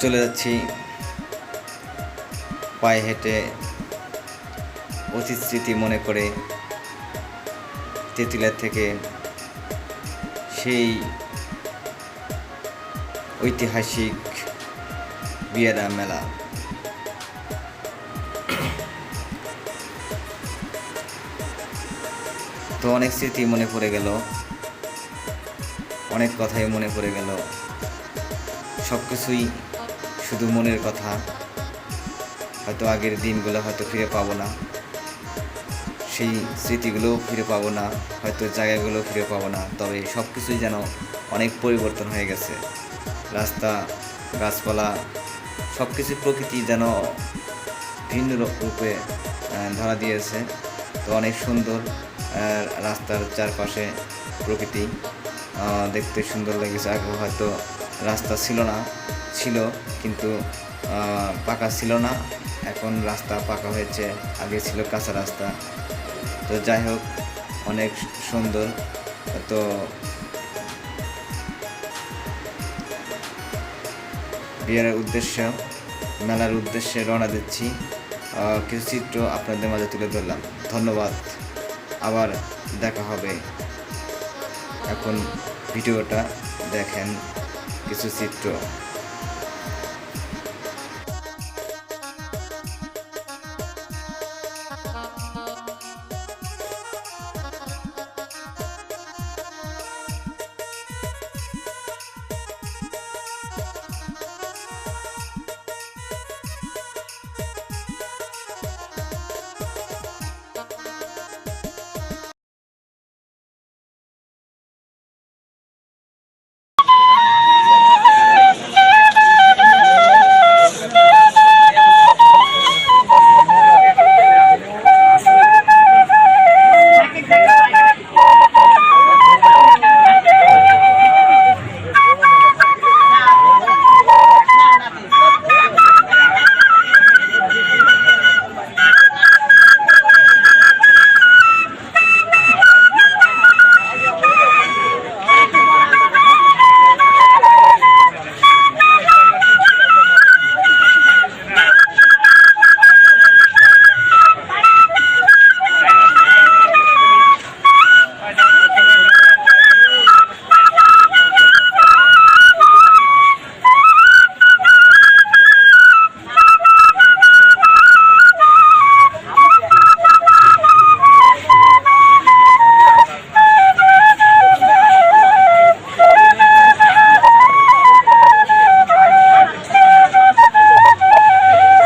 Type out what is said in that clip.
চলে যাচ্ছি পায়ে হেঁটে অতীত স্মৃতি মনে করে তেঁতুলিয়া থেকে সেই ঐতিহাসিক বিয়েরা মেলা। তো অনেক স্মৃতি মনে পড়ে গেল, অনেক কথাই মনে পড়ে গেল। সব কিছুই শুধু মনের কথা। হয়তো আগের দিনগুলো হয়তো ফিরে পাবো না। সেই স্মৃতিগুলোও ফিরে পাবো না, হয়তো জায়গাগুলো ফিরে পাবো না। তবে সব কিছুই যেন অনেক পরিবর্তন হয়ে গেছে। রাস্তা, গাছপালা সব কিছু প্রকৃতি যেন ভিন্ন রূপ- ধরা দিয়েছে। তো অনেক সুন্দর রাস্তার চারপাশে প্রকৃতি। দেখতে সুন্দর লেগেছে। আগে হয়তো রাস্তা ছিল না, ছিল কিন্তু পাকা ছিল না। এখন রাস্তা পাকা হয়েছে, আগে ছিল কাঁচা রাস্তা। তো যাই হোক, অনেক সুন্দর। তো বিয়ের উদ্দেশ্য, মেলার উদ্দেশ্যে রওনা দিচ্ছি। কিছু চিত্র আপনাদের মাঝে তুলে ধরলাম। ধন্যবাদ। আবার দেখা হবে। এখন ভিডিওটা দেখেন। কিছু চিত্র।